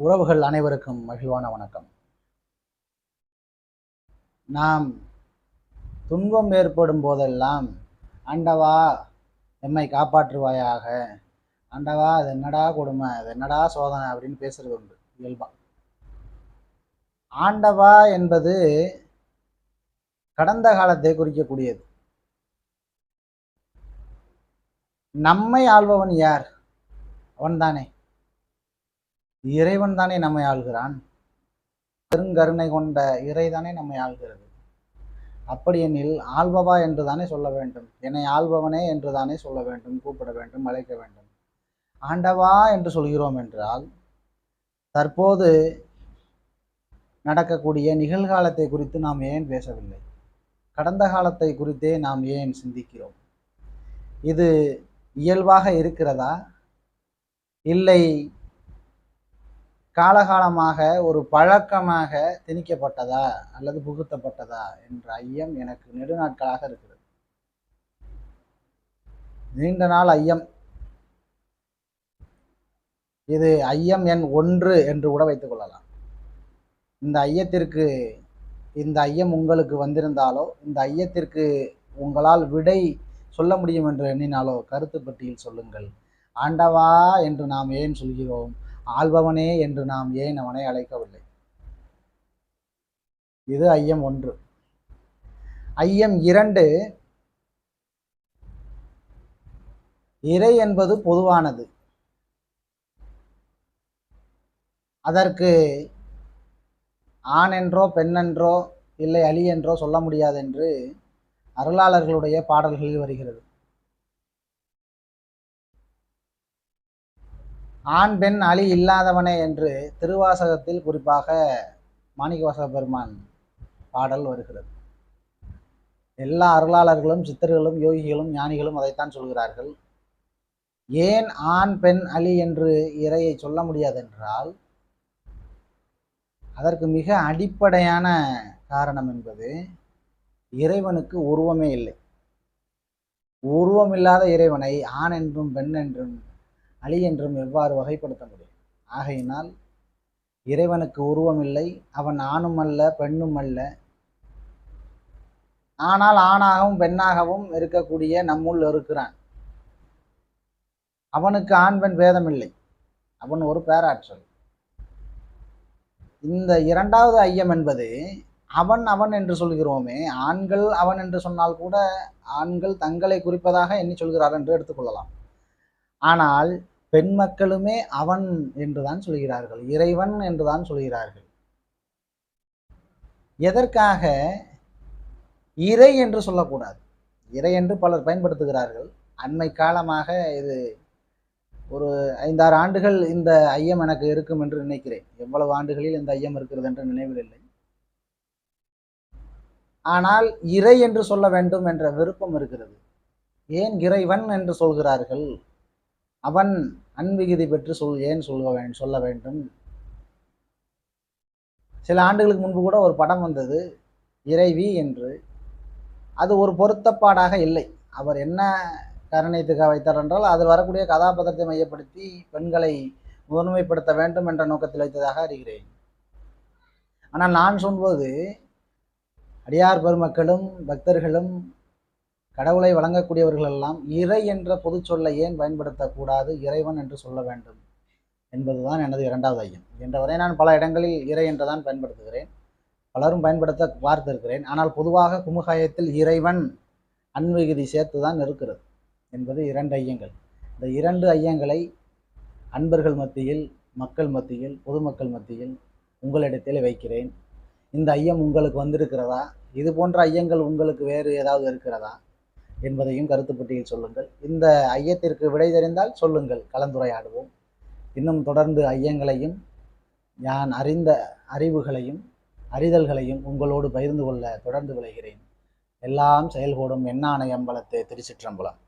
உறவுகள் அனைவருக்கும் மகிழ்வான வணக்கம். நாம் துன்பம் ஏற்படும் போதெல்லாம் ஆண்டவா எம்மை காப்பாற்றுவாயாக. ஆண்டவா அது என்னடா கொடுமை அது என்னடா சோதனை அப்படின்னு பேசுறது உண்டு இயல்பா. ஆண்டவா என்பது கடந்த காலத்தை குறிக்கக்கூடியது. நம்மை ஆள்பவன் யார்? அவன்தானே. இறைவன் தானே நம்மை ஆள்கிறான்? பெருங்கருணை கொண்ட இறைதானே நம்மை ஆள்கிறது. அப்படி எனில் ஆள்பவா என்று தானே சொல்ல வேண்டும். என்னை ஆள்பவனே என்று தானே சொல்ல வேண்டும் கூப்பிட வேண்டும் அழைக்க வேண்டும். ஆண்டவா என்று சொல்கிறோம் என்றால் தற்போது நடக்கக்கூடிய நிகழ்காலத்தை குறித்து நாம் ஏன் பேசவில்லை? கடந்த காலத்தை குறித்தே நாம் ஏன் சிந்திக்கிறோம்? இது இயல்பாக இருக்கிறதா? இல்லை காலகாலமாக ஒரு பழக்கமாக திணிக்கப்பட்டதா அல்லது புகுத்தப்பட்டதா என்ற ஐயம் எனக்கு நெடுநாட்களாக இருக்கிறது. நீண்ட நாள் ஐயம். இது ஐயம் எண் ஒன்று என்று கூட வைத்துக் கொள்ளலாம். இந்த ஐயத்திற்கு இந்த ஐயம் உங்களுக்கு வந்திருந்தாலோ இந்த ஐயத்திற்கு உங்களால் விடை சொல்ல முடியும் என்று எண்ணினாலோ கருத்து பட்டியல் சொல்லுங்கள். ஆண்டவா என்று நாம் ஏன் சொல்கிறோம்? ஆள்பவனே என்று நாம் ஏன் அவனை அழைக்கவில்லை? இது ஐயம் ஒன்று. ஐயம் இரண்டு இறை என்பது பொதுவானது. அதற்கு ஆண் என்றோ பெண்ணென்றோ இல்லை அலி என்றோ சொல்ல முடியாது என்று அருளாளர்களுடைய பாடல்களில் வருகிறது. ஆண் பெண் அலி இல்லாதவனே என்று திருவாசகத்தில் குறிப்பாக மாணிக்கவாசக பெருமான் பாடல் வருகிறது. எல்லா அருளாளர்களும் சித்தர்களும் யோகிகளும் ஞானிகளும் அதைத்தான் சொல்கிறார்கள். ஏன் ஆண் பெண் அலி என்று இறையை சொல்ல முடியாதென்றால் அதற்கு மிக அடிப்படையான காரணம் என்பது இறைவனுக்கு உருவமே இல்லை. உருவமில்லாத இறைவனை ஆண் என்றும் பெண் என்றும் அலி என்றும் எவ்வாறு வகைப்படுத்த முடியும்? ஆகையினால் இறைவனுக்கு உருவம் இல்லை அவன் ஆணும் அல்ல பெண்ணும் அல்ல. ஆனால் ஆணாகவும் பெண்ணாகவும் இருக்கக்கூடிய நம்முள் இருக்கிறான். அவனுக்கு ஆண் பெண் பேதமில்லை. அவன் ஒரு பேராற்றல். இந்த இரண்டாவது ஐயம் என்பது அவன் அவன் என்று சொல்கிறோமே ஆண்கள் அவன் என்று சொன்னால் கூட ஆண்கள் தங்களை குறிப்பதாக எண்ணி சொல்கிறார் என்று எடுத்துக்கொள்ளலாம் ஆனால் பெண் மக்களுமே அவன் என்றுதான் சொல்கிறார்கள் இறைவன் என்றுதான் சொல்கிறார்கள். எதற்காக? இறை என்று சொல்லக்கூடாது. இறை என்று பலர் பயன்படுத்துகிறார்கள். அண்மை காலமாக இது ஒரு ஐந்தாறு ஆண்டுகள் இந்த ஐயம் எனக்கு இருக்கும் என்று நினைக்கிறேன். எவ்வளவு ஆண்டுகளில் இந்த ஐயம் இருக்கிறது என்று நினைவில் இல்லை ஆனால் இறை என்று சொல்ல வேண்டும் என்ற விருப்பம் இருக்கிறது. ஏன் இறைவன் என்று சொல்கிறார்கள்? அவன் அன்பிகுதி பெற்று சொல் ஏன் சொல்ல வேண்டும் சொல்ல வேண்டும்? சில ஆண்டுகளுக்கு முன்பு கூட ஒரு படம் வந்தது இறைவி என்று. அது ஒரு பொருத்தப்பாடாக இல்லை. அவர் என்ன கருணைத்துக்காக வைத்தார் என்றால் அதில் வரக்கூடிய கதாபாத்திரத்தை மையப்படுத்தி பெண்களை முதன்மைப்படுத்த வேண்டும் என்ற நோக்கத்தில் வைத்ததாக அறிகிறேன். ஆனால் நான் சொல்வது அடியார் பெருமக்களும் பக்தர்களும் கடவுளை வழங்கக்கூடியவர்கள் எல்லாம் இறை என்ற பொது சொல்லை ஏன் பயன்படுத்தக்கூடாது? இறைவன் என்று சொல்ல வேண்டும் என்பதுதான் எனது இரண்டாவது ஐயம். என்றவரை நான் பல இடங்களில் இறை என்றுதான் பயன்படுத்துகிறேன். பலரும் பயன்படுத்த பார்த்திருக்கிறேன். ஆனால் பொதுவாக குமுகாயத்தில் இறைவன் அன்விகுதி சேர்த்து தான் இருக்கிறது என்பது இரண்டு ஐயங்கள். இந்த இரண்டு ஐயங்களை அன்பர்கள் மத்தியில் மக்கள் மத்தியில் பொதுமக்கள் மத்தியில் உங்களிடத்தில் வைக்கிறேன். இந்த ஐயம் உங்களுக்கு வந்திருக்கிறதா? இது போன்ற ஐயங்கள் உங்களுக்கு வேறு ஏதாவது இருக்கிறதா? என்பதையும் கருத்துப்பட்டியில் சொல்லுங்கள். இந்த ஐயத்திற்கு விடை தெரிந்தால் சொல்லுங்கள். கலந்துரையாடுவோம். இன்னும் தொடர்ந்து ஐயங்களையும் நான் அறிந்த அறிவுகளையும் அறிதல்களையும் உங்களோடு பகிர்ந்து கொள்ள தொடர்ந்து விளைகிறேன். எல்லாம் செயல்கூடும் எண்ணானை அம்பலத்தை திருச்சிற்றம்பலம்.